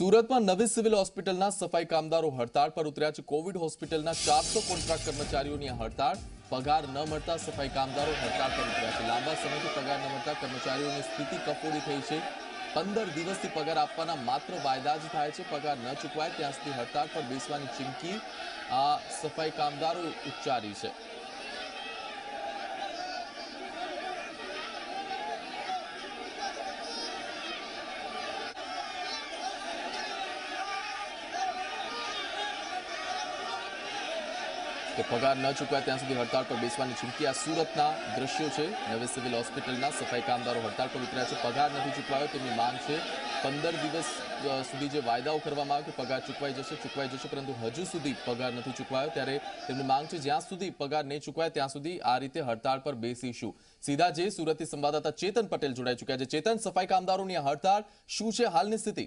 સુરતમાં નવી સિવિલ હોસ્પિટલના સફાઈ કામદારો હડતાળ પર ઉતર્યા છે. કોવિડ હોસ્પિટલના ચારસો કોન્ટ્રાક્ટ કર્મચારીઓની હડતાળ. પગાર ન મળતા સફાઈ કામદારો હડતાળ પર ઉતર્યા છે. લાંબા સમયથી પગાર ન મળતા કર્મચારીઓની સ્થિતિ કફોડી થઈ છે. પંદર દિવસથી પગાર આપવાના માત્ર વાયદા જ થાય છે. પગાર ન ચૂકવાય ત્યાં સુધી હડતાળ પર બેસવાની ચીમકી આ સફાઈ કામદારો ઉચ્ચારી છે. કે પગાર ન ચૂકવાય ત્યાં સુધી હડતાળ પર બેસવાની ચીમકી આ સુરતના દ્રશ્યો છે. નવી સિવિલ હોસ્પિટલના સફાઈ કામદારો હડતાળ પર ઉતર્યા છે. પગાર નથી ચૂકવાયો, તેમની માંગ છે પંદર દિવસ સુધી જે વાયદાઓ કરવામાં આવે કે પગાર ચૂકવાઈ જશે ચૂકવાઈ જશે, પરંતુ હજુ સુધી પગાર નથી ચૂકવાયો. ત્યારે તેમની માંગ છે જ્યાં સુધી પગાર નહીં ચૂકવાય ત્યાં સુધી આ રીતે હડતાળ પર બેસીશું. સીધા જે સુરતથી સંવાદદાતા ચેતન પટેલ જોડાઈ ચૂક્યા છે. ચેતન, સફાઈ કામદારોની હડતાળ શું છે? હાલની સ્થિતિ?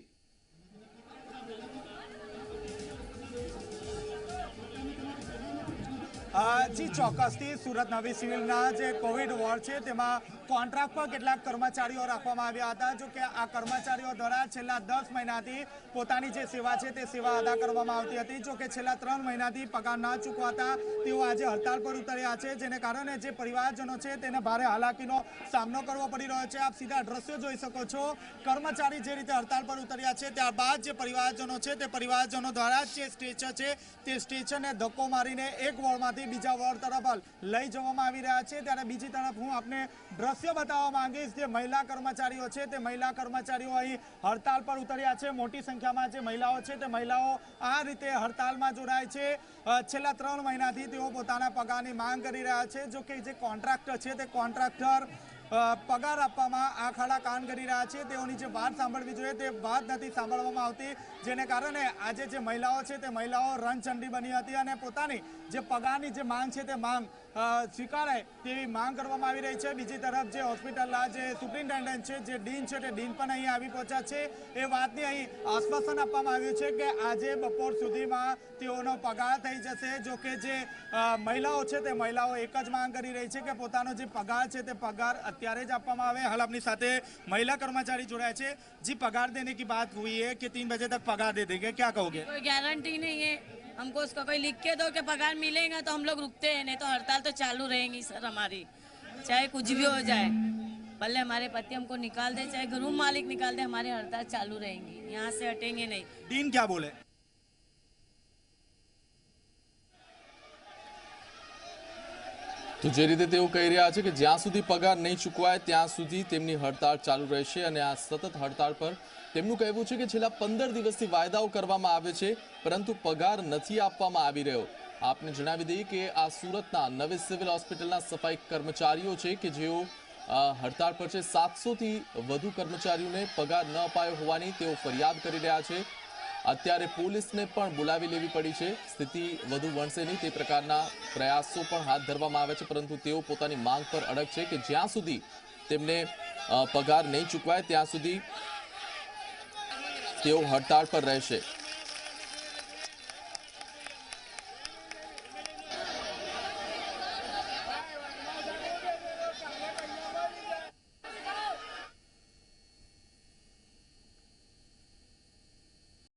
Uh, જી ચોક્કસથી સુરત નવી સિવિલના જે કોવિડ વોર્ડ છે, તેમાં કોન્ટ્રાક્ટ પર કેટલાક કર્મચારીઓ રાખવામાં આવ્યા હતા. જો આ કર્મચારીઓ દ્વારા છેલ્લા દસ મહિનાથી પોતાની જે સેવા છે, તે સેવા અદા કરવામાં આવતી હતી. જો છેલ્લા ત્રણ મહિનાથી પગાર ના ચૂકવાતા તેઓ આજે હડતાલ પર ઉતર્યા છે, જેને કારણે જે પરિવારજનો છે, તેને ભારે હાલાકીનો સામનો કરવો પડી રહ્યો છે. આપ સીધા દ્રશ્યો જોઈ શકો છો. કર્મચારી જે રીતે હડતાળ પર ઉતર્યા છે, ત્યારબાદ જે પરિવારજનો છે, તે પરિવારજનો દ્વારા જે સ્ટેચર છે, તે સ્ટેચરને ધક્કો મારીને એક વોર્ડમાંથી બીજા વોર્ડ તરફ લઈ જવામાં આવી રહ્યા છે. ત્યારે બીજી તરફ હું આપને દ્રશ્ય બતાવવા માંગીશ. જે મહિલા કર્મચારીઓ છે, તે મહિલા કર્મચારીઓ અહીં હડતાલ પર ઉતર્યા છે. મોટી સંખ્યામાં જે મહિલાઓ છે, તે મહિલાઓ આ રીતે હડતાલમાં જોડાય છે. છેલ્લા ત્રણ મહિનાથી તેઓ પોતાના પગારની માંગ કરી રહ્યા છે. જો કે જે કોન્ટ્રાક્ટર છે, તે કોન્ટ્રાક્ટર પગાર આપવામાં આ ખાડા કામ કરી રહ્યા છે. તેઓની જે વાત સાંભળવી જોઈએ તે વાત નથી સાંભળવામાં આવતી, જેને કારણે આજે જે મહિલાઓ છે તે મહિલાઓ રણચંડી બની હતી અને પોતાની જે પગારની જે માંગ છે તે માંગ સ્વીકારાય તેવી માંગ કરવામાં આવી રહી છે બીજી તરફ જે હોસ્પિટલના જે સુપ્રિન્ટેન્ડન્ટ છે જે ડીન છે તે ડીન પણ અહીં આવી પહોંચ્યા છે એ વાતની અહીં આશ્વાસન આપવામાં આવ્યું છે કે આજે બપોર સુધીમાં તેઓનો પગાર થઈ જશે જો કે જે અ, મહિલાઓ છે તે મહિલાઓ એક જ માંગ કરી રહી છે કે પોતાનો જે પગાર છે તે પગાર અત્યારે જ આપવામાં આવે હાલ આપની સાથે મહિલા કર્મચારી જોડાયા છે जी पगार देने की बात हुई है कि तीन बजे तक पगार दे देंगे क्या कहोगे कोई गारंटी नहीं है हमको उसका कोई लिख के दो कि पगार मिलेगा तो हम लोग रुकते हैं, नहीं तो हड़ताल तो चालू रहेंगी सर हमारी। चाहे कुछ भी हो जाए। पहले हमारे पति हमको निकाल दे, चाहे रूम मालिक निकाल दे, हमारी हड़ताल चालू रहेंगी। यहाँ से हटेंगे नहीं। डीन क्या बोले? તો જે રીતે તેઓ કહી રહ્યા છે કે જ્યાં સુધી પગાર નહીં ચૂકવાય, ત્યાં સુધી તેમની હડતાળ ચાલુ રહેશે અને આ સતત હડતાળ પર તેમનું કહેવું છે કે છેલ્લા પંદર દિવસથી વાયદાઓ કરવામાં આવે છે, પરંતુ પગાર નથી આપવામાં આવી રહ્યો. આપને જણાવી દઈએ કે આ સુરતના નવી સિવિલ હોસ્પિટલના સફાઈ કર્મચારીઓ છે કે જેઓ હડતાળ પર છે. સાતસોથી વધુ કર્મચારીઓને પગાર ન અપાયો હોવાની તેઓ ફરિયાદ કરી રહ્યા છે. અત્યારે પોલીસને પણ બોલાવી લેવી પડી છે. સ્થિતિ વધુ વણશે નહીં, તે પ્રકારના પ્રયાસો પણ હાથ ધરવામાં આવે છે, પરંતુ તેઓ પોતાની માંગ પર અડગ છે કે જ્યાં સુધી તેમને પગાર નહીં ચૂકવાય, ત્યાં સુધી તેઓ હડતાળ પર રહેશે.